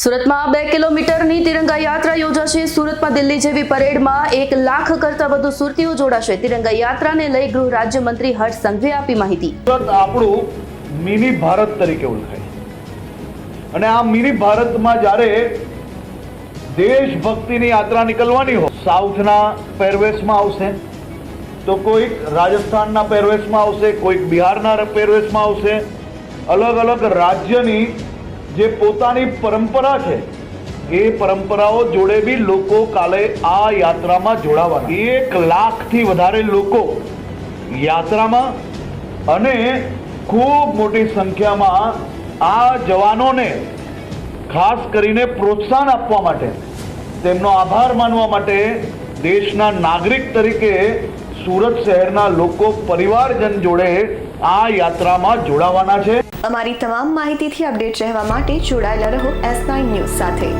સુરતમાં બે કિલોમીટરની તિરંગા યાત્રા યોજાશે. સુરતમાં દિલ્હી જેવી પરેડમાં એક લાખ કરતા વધુ સુરતીઓ જોડાશે. તિરંગા યાત્રાને લઈ ગૃહ રાજ્યમંત્રી હર્ષ સંઘવી આપી માહિતી. સુરત આપણું મિની ભારત તરીકે ઓળખાય અને આ મિની ભારતમાં જ્યારે દેશભક્તિની યાત્રા નીકળવાની હોય સાઉથના પહેરવેશમાં આવશે, તો કોઈક રાજસ્થાનના પહેરવેશમાં આવશે, કોઈક બિહારના પહેરવેશમાં આવશે, અલગ અલગ રાજ્યની જે પોતાની પરંપરા છે, એ પરંપરાઓ જોડે બી લોકો કાલે આ યાત્રામાં જોડાવાના. એક લાખથી વધારે લોકો યાત્રામાં અને ખૂબ મોટી સંખ્યામાં આ જવાનોને ખાસ કરીને પ્રોત્સાહન આપવા માટે તેમનો આભાર માનવા માટે દેશના નાગરિક તરીકે સુરત શહેરના લોકો પરિવારજન જોડે આ યાત્રામાં જોડાવાના છે. અમારી તમામ માહિતીથી અપડેટ રહેવા માટે જોડાયેલા રહો એસ નાઇન ન્યૂઝ સાથે.